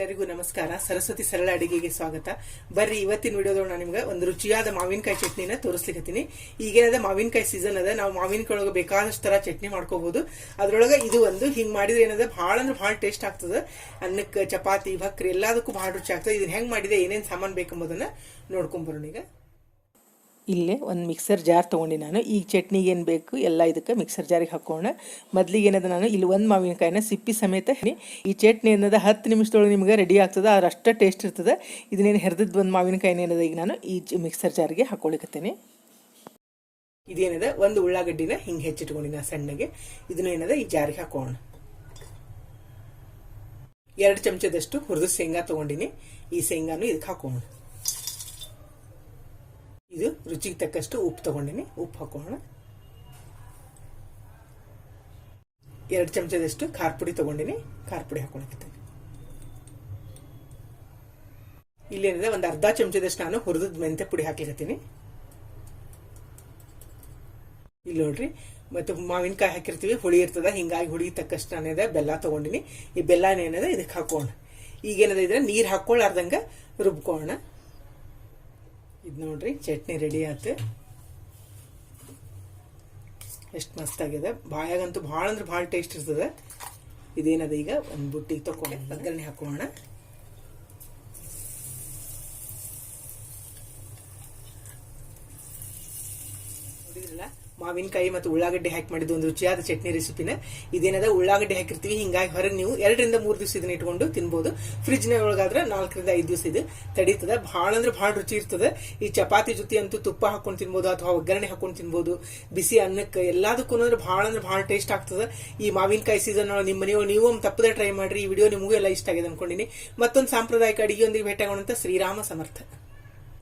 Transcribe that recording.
ನಮಸ್ಕಾರ. ಸರಸ್ವತಿ ಸರಳ ಅಡಿಗೆಗೆ ಸ್ವಾಗತ. ಬರ್ರಿ, ಇವತ್ತಿನ ವಿಡಿಯೋದೊಳಗೆ ನಾನು ನಿಮ್ಗೆ ಒಂದು ರುಚಿಯಾದ ಮಾವಿನಕಾಯಿ ಚಟ್ನಿನ ತೋರಿಸ್ಲಿಕತ್ತೀನಿ. ಈಗೇನದ ಮಾವಿನಕಾಯಿ ಸೀಸನ್ ಅದ, ನಾವು ಮಾವಿನಕಾಯಿ ಒಳಗೆ ಬೇಕಾದಷ್ಟು ತರ ಚಟ್ನಿ ಮಾಡ್ಕೋಬಹುದು ಅದ್ರೊಳಗೆ ಇದು ಒಂದು, ಹಿಂಗ್ ಮಾಡಿದ್ರೆ ಏನದ, ಭಾಳ ಅಂದ್ರೆ ಭಾಳ ಟೇಸ್ಟ್ ಆಗ್ತದ. ಅನ್ನಕ್ಕೆ, ಚಪಾತಿ, ಭಕ್ರಿ ಎಲ್ಲದಕ್ಕೂ ಭಾಳ ರುಚಿ ಆಗ್ತದೆ. ಇದನ್ನ ಹೆಂಗ್ ಮಾಡಿದೆ, ಏನೇನು ಸಾಮಾನು ಬೇಕೆಂಬುದನ್ನ ನೋಡ್ಕೊಂಬರೋಣ ಈಗ ಇಲ್ಲೇ ಒಂದು ಮಿಕ್ಸರ್ ಜಾರ್ ತೊಗೊಂಡು ನಾನು. ಈಗ ಚಟ್ನಿಗೆ ಏನು ಬೇಕು ಎಲ್ಲ ಇದಕ್ಕೆ ಮಿಕ್ಸರ್ ಜಾರಿಗೆ ಹಾಕೋಣ. ಮೊದಲಿಗೆ ಏನದ ನಾನು, ಇಲ್ಲಿ ಒಂದು ಮಾವಿನಕಾಯಿನ ಸಿಪ್ಪಿ ಸಮೇತ. ಈ ಚಟ್ನಿ ಏನದ ಹತ್ತು ನಿಮಿಷದೊಳಗೆ ನಿಮಗೆ ರೆಡಿ ಆಗ್ತದೆ, ಅದ್ರ ಅಷ್ಟೇ ಟೇಸ್ಟ್ ಇರ್ತದೆ. ಇದನ್ನೇನು ಹೆರ್ದಿದ್ದು ಒಂದು ಮಾವಿನಕಾಯಿನ ಏನದ ಈಗ ನಾನು ಈ ಮಿಕ್ಸರ್ ಜಾರಿಗೆ ಹಾಕೊಳಿಕತ್ತೇನೆ. ಇದೇನದ, ಒಂದು ಉಳ್ಳಾಗಡ್ಡಿನ ಹಿಂಗೆ ಹೆಚ್ಚಿಟ್ಕೊಂಡಿನ ಸಣ್ಣಗೆ. ಇದನ್ನ ಏನದ, ಈ ಜಾರಿಗೆ ಹಾಕೋಣ. ಎರಡು ಚಮಚದಷ್ಟು ಹುರಿದು ಶೇಂಗಾ ತೊಗೊಂಡಿನಿ. ಈ ಶೇಂಗಾನು ಇದಕ್ಕೆ ಹಾಕೋಣ. ಇದು ರುಚಿಗೆ ತಕ್ಕಷ್ಟು ಉಪ್ಪು ತಗೊಂಡಿನಿ. ಉಪ್ಪು ಹಾಕೋಣ. ಎರಡು ಚಮಚದಷ್ಟು ಖಾರ ಪುಡಿ ತಗೊಂಡಿನಿ. ಖಾರ ಪುಡಿ ಹಾಕೊಳಕತ್ತೀನಿ. ಇಲ್ಲೇನಿದೆ, ಒಂದು ಅರ್ಧ ಚಮಚದಷ್ಟು ನಾನು ಹುರಿದ ಮೆಂತೆ ಪುಡಿ ಹಾಕ್ಲಿಕತ್ತೀನಿ. ಇಲ್ಲಿ ನೋಡ್ರಿ, ಮತ್ತೆ ಮಾವಿನಕಾಯಿ ಹಾಕಿರ್ತೀವಿ, ಹುಳಿ ಇರ್ತದ, ಹಿಂಗಾಗಿ ಹುಳಿ ತಕ್ಕಷ್ಟು ನಾನೇದ, ಬೆಲ್ಲ ತಗೊಂಡಿನಿ. ಈ ಬೆಲ್ಲ ಏನದ ಇದಕ್ಕೆ ಹಾಕೋಣ. ಈಗೇನದ ಇದ್ರೆ ನೀರು ಹಾಕೊಳ್ಳಾರ್ದಂಗ ರುಬ್ಕೋಣ. ಇದು ನೋಡ್ರಿ, ಚಟ್ನಿ ರೆಡಿ ಆಯ್ತು ಎಷ್ಟು ಮಸ್ತ್ ಆಗಿದೆ ಬಾಯಾಗಂತೂ ಭಾಳ ಅಂದ್ರೆ ಭಾಳ ಟೇಸ್ಟ್ ಇರ್ತದೆ. ಇದೇನದ ಈಗ? ಒಂದು ಬುಟ್ಟಿಗೆ ತಗೊಂಡು ಒಗ್ಗರಣೆ ಹಾಕೋಣ. ನೋಡಿದ್ರಲ್ಲ ಮಾವಿನಕಾಯಿ ಮತ್ತು ಉಳ್ಳಾಗಡ್ಡಿ ಹಾಕಿ ಮಾಡಿದ್ದು ಒಂದು ರುಚಿಯಾದ ಚಟ್ನಿ ರೆಸಿಪಿನ. ಇದೇನದ? ಉಳ್ಳಾಗಡ್ಡಿ ಹಾಕಿರ್ತೀವಿ. ಹಿಂಗಾಗಿ ಹೊರಗೆ ನೀವು ಎರಡರಿಂದ ಮೂರು ದಿವಸ ಇದನ್ನ ಇಟ್ಕೊಂಡು ತಿನ್ಬೋದು. ಫ್ರಿಜ್ನ ಒಳಗಾದ್ರೆ ನಾಲ್ಕರಿಂದ ಐದು ದಿವಸ ಇದು ತಡೀತದೆ. ಭಾಳ ಅಂದ್ರೆ ಭಾಳ ರುಚಿ ಇರ್ತದೆ. ಈ ಚಪಾತಿ ಜೊತೆ ಅಂತೂ ತುಪ್ಪ ಹಾಕೊಂಡು ತಿನ್ಬೋದು ಅಥವಾ ಒಗ್ಗರಣೆ ಹಾಕೊಂಡು ತಿನ್ಬೋದು. ಬಿಸಿ ಅನ್ನಕ್ಕೆ ಎಲ್ಲದಕ್ಕೂ ಅಂದ್ರೆ ಭಾಳ ಅಂದ್ರೆ ಭಾಳ ಟೇಸ್ಟ್ ಆಗ್ತದೆ. ಈ ಮಾವಿನಕಾಯಿ ಸೀಸನ್ ಒಳಗೆ ನಿಮ್ಮ ಮನೆಯೊಳಗೆ ನೀವು ಒಂದು ತಪ್ಪದೆ ಟ್ರೈ ಮಾಡ್ರಿ. ಈ ವಿಡಿಯೋ ನಿಮಗೂ ಎಲ್ಲ ಇಷ್ಟ ಆಗಿದೆ ಅನ್ಕೊಂಡಿನಿ. ಮತ್ತೊಂದು ಸಾಂಪ್ರದಾಯಿಕ ಅಡಿಗೆಯೊಂದಿಗೆ ಭೇಟಿಯಾಗೋಣ ಶ್ರೀರಾಮ ಸಮರ್ಥ.